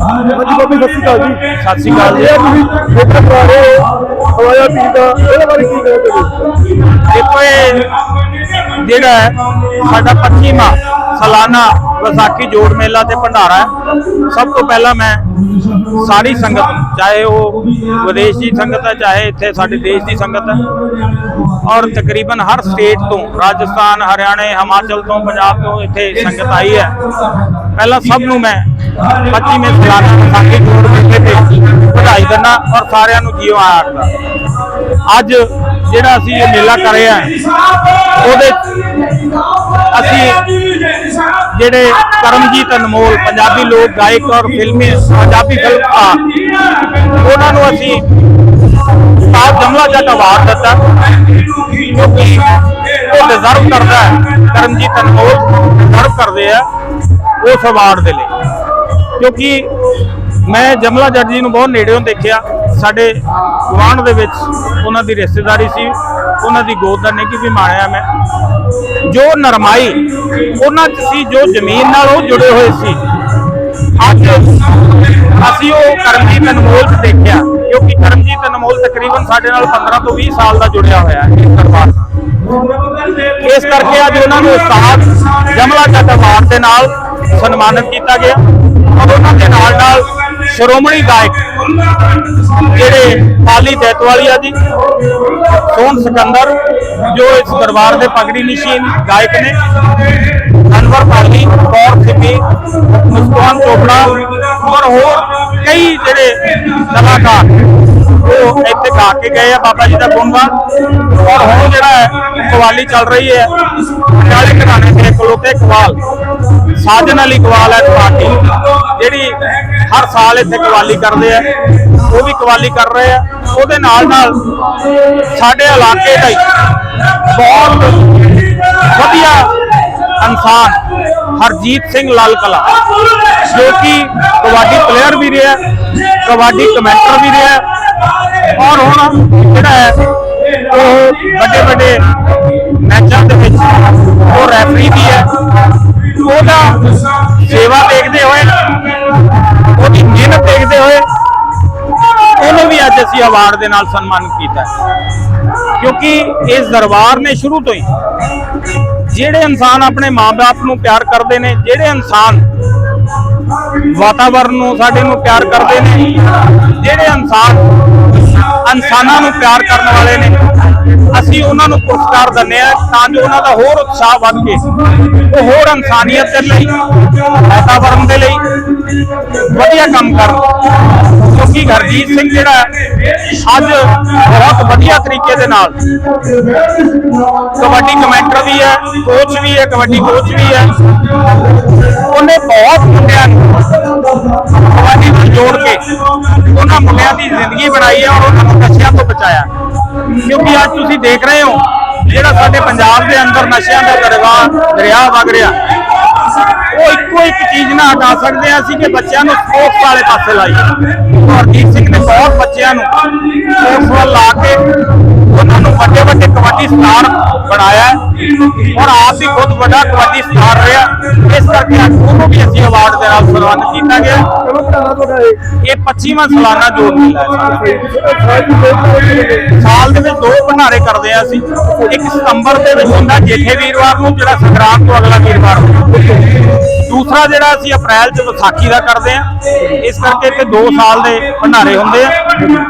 ਹਾਂਜੀ ਬਾਬੀ ਸਤਿ ਸ਼੍ਰੀ ਅਕਾਲ ਜੀ ਸਤਿ ਸ਼੍ਰੀ ਅਕਾਲ ਜੀ। ਤੁਸੀਂ ਖੇਤਰ ਰਹੇ ਹੋ ਹਵਾਇਆ ਪੀਰ ਇਹਦੇ ਬਾਰੇ ਕੀ ਕਹੋਗੇ ਦੇਖੋ ਇਹ ਜਿਹੜਾ ਹੈ, ਸਾਡਾ 25ਵਾਂ ਸਾਲਾਨਾ ਵਿਸਾਖੀ ਜੋੜ ਮੇਲਾ ਤੇ ਭੰਡਾਰਾ ਹੈ। ਸਭ ਤੋਂ ਪਹਿਲਾਂ ਮੈਂ ਸਾਰੀ ਸੰਗਤ, ਚਾਹੇ ਉਹ ਵਿਦੇਸ਼ ਦੀ ਸੰਗਤ ਹੈ, ਚਾਹੇ ਇੱਥੇ ਸਾਡੇ ਦੇਸ਼ ਦੀ ਸੰਗਤ ਹੈ, ਔਰ ਤਕਰੀਬਨ ਹਰ ਸਟੇਟ ਤੋਂ, ਰਾਜਸਥਾਨ, ਹਰਿਆਣੇ, ਹਿਮਾਚਲ ਤੋਂ, ਪੰਜਾਬ ਤੋਂ ਇੱਥੇ ਸੰਗਤ ਆਈ ਹੈ। ਪਹਿਲਾਂ ਸਭ ਨੂੰ ਮੈਂ 25ਵੇਂ ਸਾਲਾਨਾ ਵਿਸਾਖੀ ਜੋੜ ਮੇਲੇ ਤੇ ਵਧਾਈ ਦਿੰਦਾ ਔਰ ਸਾਰਿਆਂ ਨੂੰ ਜੀਓ ਆਖਦਾ ਅੱਜ ਜਿਹੜਾ ਅਸੀਂ ਇਹ ਮੇਲਾ ਕਰ ਰਹੇ ਹਾਂ, ਉਹਦੇ ਅਸੀਂ ਜਿਹੜੇ ਕਰਮਜੀਤ ਅਨਮੋਲ, ਪੰਜਾਬੀ ਲੋਕ ਗਾਇਕ ਔਰ ਫਿਲਮੀ ਪੰਜਾਬੀ ਫਿਲਮਕਾਰ ਉਹਨਾਂ ਨੂੰ ਅਸੀਂ ਸਾਹਿਬ ਜਮਲਾ ਜੱਟ ਅਵਾਰਡ ਦਿੱਤਾ ਕਿਉਂਕਿ ਉਹ ਡਿਜ਼ਰਵ ਕਰਦਾ ਹੈ। ਕਰਮਜੀਤ ਅਨਮੋਲ ਡਿਜ਼ਰਵ ਕਰਦੇ ਆ ਉਸ ਅਵਾਰਡ ਦੇ ਲਈ। ਕਿਉਂਕਿ ਮੈਂ ਜਮਲਾ ਜੱਟ ਜੀ ਨੂੰ ਬਹੁਤ ਨੇੜਿਓਂ ਦੇਖਿਆ। ਸਾਡੇ ਗੁਆਂਢ ਦੇ ਵਿੱਚ ਉਹਨਾਂ ਦੀ ਰਿਸ਼ਤੇਦਾਰੀ ਸੀ, ਉਹਨਾਂ ਦੀ ਗੋਦ ਦਾ ਨਿੱਘ ਵੀ ਮਾਣਿਆ ਮੈਂ। ਜੋ ਨਰਮਾਈ ਉਹਨਾਂ 'ਚ ਸੀ, ਜੋ ਜ਼ਮੀਨ ਨਾਲ ਉਹ ਜੁੜੇ ਹੋਏ ਸੀ। ਅੱਜ ਅਸੀਂ ਉਹ ਕਰਮਜੀਤ ਅਨਮੋਲ 'ਚ ਦੇਖਿਆ, ਕਿਉਂਕਿ ਕਰਮਜੀਤ ਅਨਮੋਲ ਤਕਰੀਬਨ ਸਾਡੇ ਨਾਲ 15 ਤੋਂ 20 ਸਾਲ ਦਾ ਜੁੜਿਆ ਹੋਇਆ ਹੈ ਇਸ ਦਰਬਾਰ ਨਾਲ। ਇਸ ਕਰਕੇ ਅੱਜ ਉਹਨਾਂ ਨੂੰ ਉਸਤਾਦ ਜਮਲਾ ਜੱਟ ਅਵਾਰਡ ਦੇ ਨਾਲ ਸਨਮਾਨਿਤ ਕੀਤਾ ਗਿਆ ਔਰ ਉਹਨਾਂ ਦੇ ਨਾਲ ਨਾਲ ਸ਼੍ਰੋਮਣੀ ਗਾਇਕ ਜਿਹੜੇ ਪਾਲੀ ਦੈਤਵਾਲੀਆ ਜੀ, ਸੋਹਣ ਸਿਕੰਦਰ, ਜੋ ਇਸ ਦਰਬਾਰ ਦੇ ਪਗੜੀ ਨਿਸ਼ੀਨ ਗਾਇਕ ਨੇ, ਅਨਵਰ ਪਾਲੀ ਕੌਰ ਸਿੱਪੀ, ਮੁਸਕਾਨ ਚੋਪੜਾ ਔਰ ਹੋਰ ਕਈ ਜਿਹੜੇ ਕਲਾਕਾਰ ਉਹ ਇੱਥੇ ਗਾ ਕੇ ਗਏ ਆ ਬਾਬਾ ਜੀ ਦਾ ਗੁਣਗਾਨ ਔਰ ਹੁਣ ਜਿਹੜਾ ਹੈ, ਕਵਾਲੀ ਚੱਲ ਰਹੀ ਹੈ। ਪਟਿਆਲੇ ਘਰਾਣੇ ਦੇ ਇਕਲੌਤੇ ਕਵਾਲ। ਸਾਜਨ ਅਲੀ ਕਵਾਲ ਹੈ ਪਾਰਟੀ ਜਿਹੜੀ ਹਰ ਸਾਲ ਇੱਥੇ ਕਵਾਲੀ ਕਰਦੇ ਆ। ਉਹ ਵੀ ਕਵਾਲੀ ਕਰ ਰਹੇ ਆ। ਉਹਦੇ ਨਾਲ ਨਾਲ ਸਾਡੇ ਇਲਾਕੇ ਦਾ ਹੀ ਬਹੁਤ ਵਧੀਆ ਇਨਸਾਨ ਹਰਜੀਤ ਸਿੰਘ ਲਾਲ ਕਲਾ, ਜੋ ਕਿ ਕਬੱਡੀ ਪਲੇਅਰ ਵੀ ਰਿਹਾ, ਕਬੱਡੀ ਕਮੈਂਟਰ ਵੀ ਰਿਹਾ। ਔਰ ਹੁਣ ਜਿਹੜਾ ਹੈ, ਉਹ ਵੱਡੇ ਵੱਡੇ ਮੈਚਾਂ ਦੇ ਵਿੱਚ ਉਹ ਰੈਫਰੀ ਵੀ ਹੈ। ਉਹਦਾ ਸੇਵਾ ਦੇਖਦੇ ਹੋਏ, ਉਹਦੀ ਮਿਹਨਤ ਦੇਖਦੇ ਹੋਏ ਉਹਨੂੰ ਵੀ ਅੱਜ ਅਸੀਂ ਅਵਾਰਡ ਦੇ ਨਾਲ ਸਨਮਾਨਿਤ ਕੀਤਾ ਕਿਉਂਕਿ ਇਸ ਦਰਬਾਰ ਨੇ ਸ਼ੁਰੂ ਤੋਂ ਹੀ ਜਿਹੜੇ ਇਨਸਾਨ ਆਪਣੇ ਮਾਪੇ ਨੂੰ ਪਿਆਰ ਕਰਦੇ ਨੇ, ਜਿਹੜੇ ਇਨਸਾਨ ਵਾਤਾਵਰਣ ਨੂੰ ਸਾਡੇ ਨੂੰ ਪਿਆਰ ਕਰਦੇ ਨੇ, ਜਿਹੜੇ ਇਨਸਾਨ ਇਨਸਾਨਾਂ ਨੂੰ ਪਿਆਰ ਕਰਨ ਵਾਲੇ ਨੇ। ਅਸੀਂ ਉਹਨਾਂ ਨੂੰ ਪੁਰਸਕਾਰ ਦਿੰਦੇ ਆ ਤਾਂ ਜੋ ਉਹਨਾਂ ਦਾ ਹੋਰ ਉਤਸ਼ਾਹ ਵੱਧ ਕੇ ਉਹ ਹੋਰ ਇਨਸਾਨੀਅਤ ਦੇ ਲਈ ਵਾਤਾਵਰਣ ਦੇ ਲਈ ਵਧੀਆ ਕੰਮ ਕਰਨ। ਕਿਉਂਕਿ ਹਰਜੀਤ ਸਿੰਘ ਜਿਹੜਾ ਅੱਜ ਬਹੁਤ ਵਧੀਆ ਤਰੀਕੇ ਦੇ ਨਾਲ ਕਬੱਡੀ ਕਮੈਂਟਰ ਵੀ ਹੈ ਕੋਚ ਵੀ ਹੈ, ਕਬੱਡੀ ਕੋਚ ਵੀ ਹੈ। ਉਹਨੇ ਬਹੁਤ ਮੁੰਡਿਆਂ ਨੂੰ ਕਬੱਡੀ ਨਾਲ ਜੋੜ ਕੇ ਉਹਨਾਂ ਦੀ ਜ਼ਿੰਦਗੀ ਬਣਾਈ ਹੈ ਔਰ ਉਹਨਾਂ ਨੂੰ ਨਸ਼ਿਆਂ ਤੋਂ ਬਚਾਇਆ। ਕਿਉਂਕਿ ਅੱਜ ਤੁਸੀਂ ਦੇਖ ਰਹੇ ਹੋ, ਜਿਹੜਾ ਸਾਡੇ ਪੰਜਾਬ ਦੇ ਅੰਦਰ ਨਸ਼ਿਆਂ ਦਾ ਦਰਿਆ ਦਰਿਆ ਵਗ ਰਿਹਾ, ਉਹ ਇੱਕੋ ਇੱਕ ਚੀਜ਼ ਨਾ ਹਟਾ ਸਕਦੇ ਆ ਅਸੀਂ ਕਿ ਬੱਚਿਆਂ ਨੂੰ ਸਪੋਰਟਸ ਵਾਲੇ ਪਾਸੇ ਲਾਈਏ। ਹਰਜੀਤ ਸਿੰਘ ਨੇ ਬਹੁਤ ਬੱਚਿਆਂ ਨੂੰ ਸਪੋਰਟਸ ਵੱਲ ਲਾ ਕੇ ਉਹਨਾਂ ਨੂੰ ਵੱਡੇ ਵੱਡੇ ਕਬੱਡੀ ਸਟਾਰ ਬਣਾਇਆ ਔਰ ਆਪ ਵੀ ਖੁਦ ਵੱਡਾ ਕਬੱਡੀ ਸਟਾਰ ਰਿਹਾ ਇਸ ਕਰਕੇ ਅੱਜ ਉਹਨੂੰ ਵੀ ਅਸੀਂ ਅਵਾਰਡ ਦੇ ਨਾਲ ਸਨਮਾਨਿਤ ਕੀਤਾ ਗਿਆ ਇਹ ਇਹ 25ਵਾਂ ਸਾਲਾਨਾ ਜੋੜ ਮੇਲਾ ਹੈ ਸਾਡਾ। ਸਾਲ ਦੀ ਵਿੱਚ ਦੋ ਭੰਡਾਰੇ ਕਰਦੇ ਆ ਅਸੀਂ। ਇੱਕ ਸਤੰਬਰ ਦੇ ਵਿੱਚ ਹੁੰਦਾ ਜੇਠੇ ਵੀਰਵਾਰ ਨੂੰ ਜਿਹੜਾ ਸੰਗਰਾਮ ਤੋਂ ਅਗਲਾ ਵੀਰਵਾਰ ਦੂਸਰਾ ਜਿਹੜਾ ਅਸੀਂ ਅਪ੍ਰੈਲ 'ਚ ਵਿਸਾਖੀ ਦਾ ਕਰਦੇ ਆ ਇਸ ਕਰਕੇ ਇੱਥੇ 2 ਸਾਲ ਦੇ ਭੰਡਾਰੇ ਹੁੰਦੇ ਆ।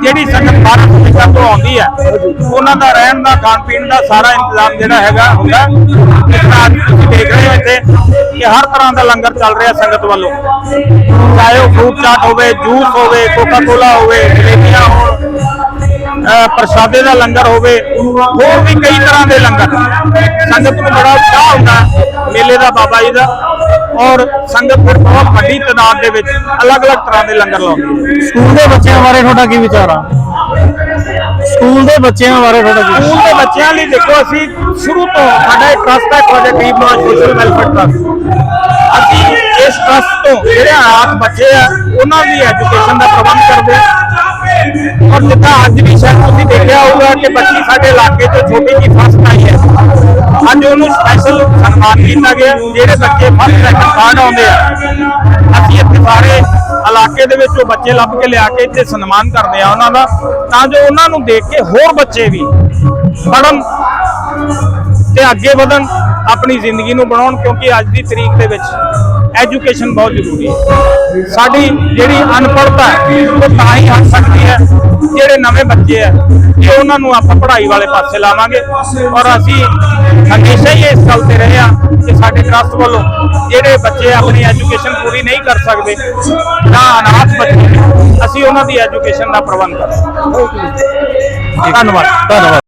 ਜਿਹੜੀ ਸੰਗਤ ਬਾਹਰ ਤੋਂ ਤੋਂ ਆਉਂਦੀ ਹੈ ਉਹਨਾਂ ਦਾ ਰਹਿਣ ਦਾ, ਖਾਣ ਪੀਣ ਦਾ ਸਾਰਾ ਇੰਤਜ਼ਾਮ ਜਿਹੜਾ ਹੈਗਾ ਹੁੰਦਾ। ਅੱਜ ਤੁਸੀਂ ਦੇਖ ਰਹੇ ਹੋ ਇੱਥੇ ਕਿ ਹਰ ਤਰ੍ਹਾਂ ਦਾ ਲੰਗਰ ਚੱਲ ਰਿਹਾ ਸੰਗਤ ਵੱਲੋਂ। ਚਾਹੇ ਉਹ ਫਰੂਟ ਚਾਟ ਹੋਵੇ ਜੂਸ ਹੋਵੇ ਕੋਕਾ ਕੋਲਾ ਹੋਵੇ, ਜਲੇਬੀਆਂ ਹੋਣ ਪ੍ਰਸ਼ਾਦੇ ਦਾ ਲੰਗਰ ਹੋਵੇ, ਹੋਰ ਵੀ ਕਈ ਤਰ੍ਹਾਂ ਦੇ ਲੰਗਰ। ਸੰਗਤ ਨੂੰ ਬੜਾ ਉਤਸ਼ਾਹ ਹੁੰਦਾ ਮੇਲੇ ਦਾ ਬਾਬਾ ਜੀ ਦਾ। ਔਰ ਸੰਗਤ ਫਿਰ ਬਹੁਤ ਵੱਡੀ ਤਾਦਾਦ ਦੇ ਵਿੱਚ ਅਲੱਗ-ਅਲੱਗ ਤਰ੍ਹਾਂ ਦੇ ਲੰਗਰ ਲਾਉਂਦੀ ਹੈ। ਸਕੂਲ ਦੇ ਬੱਚਿਆਂ ਬਾਰੇ ਤੁਹਾਡਾ ਕੀ ਵਿਚਾਰ ਆ? ਸਕੂਲ ਦੇ ਬੱਚਿਆਂ ਬਾਰੇ ਤੁਹਾਡਾ ਕੀ ਸਕੂਲ ਦੇ ਬੱਚਿਆਂ ਲਈ ਦੇਖੋ ਅਸੀਂ ਸ਼ੁਰੂ ਤੋਂ ਸਾਡਾ ਇੱਕ ਟਰਸਟ ਹੈ ਪ੍ਰੋਜੈਕਟ ਗਰੀਬ ਸੋਸ਼ਲ ਵੈਲਫੇਅਰ ਟਰਸਟ ਅਸੀਂ ਇਸ ਟਰਸਟ ਤੋਂ ਜਿਹੜੇ ਅਨਾਥ ਬੱਚੇ ਆ, ਉਹਨਾਂ ਦੀ ਐਜੂਕੇਸ਼ਨ ਦਾ ਪ੍ਰਬੰਧ ਕਰਦੇ ਔਰ ਜਿੱਦਾਂ ਅੱਜ ਵੀ ਸ਼ਾਇਦ ਤੁਸੀਂ ਦੇਖਿਆ ਹੋਊਗਾ ਕਿ ਬੱਚੀ ਸਾਡੇ ਇਲਾਕੇ ਤੋਂ ਛੋਟੀ ਜੀ ਫਸਟ ਆਈ ਹੈ। ਅੱਜ ਉਹਨੂੰ ਸਪੈਸ਼ਲ ਸਨਮਾਨ ਕੀਤਾ ਗਿਆ, ਜਿਹੜੇ ਬੱਚੇ ਫਸਟ ਸੈਕੰਡ ਥਰਡ ਆਉਂਦੇ ਆ। ਅਸੀਂ ਇੱਥੇ ਸਾਰੇ ਇਲਾਕੇ ਦੇ ਵਿੱਚ ਉਹ ਬੱਚੇ ਲੱਭ ਕੇ ਲਿਆ ਕੇ ਇੱਥੇ ਸਨਮਾਨ ਕਰਦੇ ਆ ਉਹਨਾਂ ਦਾ, ਤਾਂ ਜੋ ਉਹਨਾਂ ਨੂੰ ਦੇਖ ਕੇ ਹੋਰ ਬੱਚੇ ਵੀ ਪੜਨ ਤੇ ਅੱਗੇ ਵਧਣ, ਆਪਣੀ ਜ਼ਿੰਦਗੀ ਨੂੰ ਬਣਾਉਣ, ਕਿਉਂਕਿ ਅੱਜ ਦੀ ਤਰੀਕ ਦੇ ਵਿੱਚ ਐਜੂਕੇਸ਼ਨ ਬਹੁਤ ਜ਼ਰੂਰੀ ਹੈ। ਸਾਡੀ ਜਿਹੜੀ ਅਨਪੜ੍ਹਤਾ ਹੈ ਉਹ ਤਾਂ ਹੀ ਹਟ ਸਕਦੀ ਹੈ। ਜਿਹੜੇ ਨਵੇਂ ਬੱਚੇ ਆ ਜੇ ਉਹਨਾਂ ਨੂੰ ਆਪਾਂ ਪੜ੍ਹਾਈ ਵਾਲੇ ਪਾਸੇ ਲਾਵਾਂਗੇ ਔਰ ਅਸੀਂ ਹਮੇਸ਼ਾ ਹੀ ਇਸ ਗੱਲ ਤੇ ਰਹੇ ਆ ਕਿ ਸਾਡੇ ਟਰਸਟ ਵੱਲੋਂ ਜਿਹੜੇ ਬੱਚੇ ਆਪਣੀ ਐਜੂਕੇਸ਼ਨ ਪੂਰੀ ਨਹੀਂ ਕਰ ਸਕਦੇ ਜਾਂ ਅਨਾਥ ਬੱਚੇ ਨੇ, ਅਸੀਂ ਉਹਨਾਂ ਦੀ ਐਜੂਕੇਸ਼ਨ ਦਾ ਪ੍ਰਬੰਧ ਕਰਾਂਗੇ। ਧੰਨਵਾਦ। ਧੰਨਵਾਦ।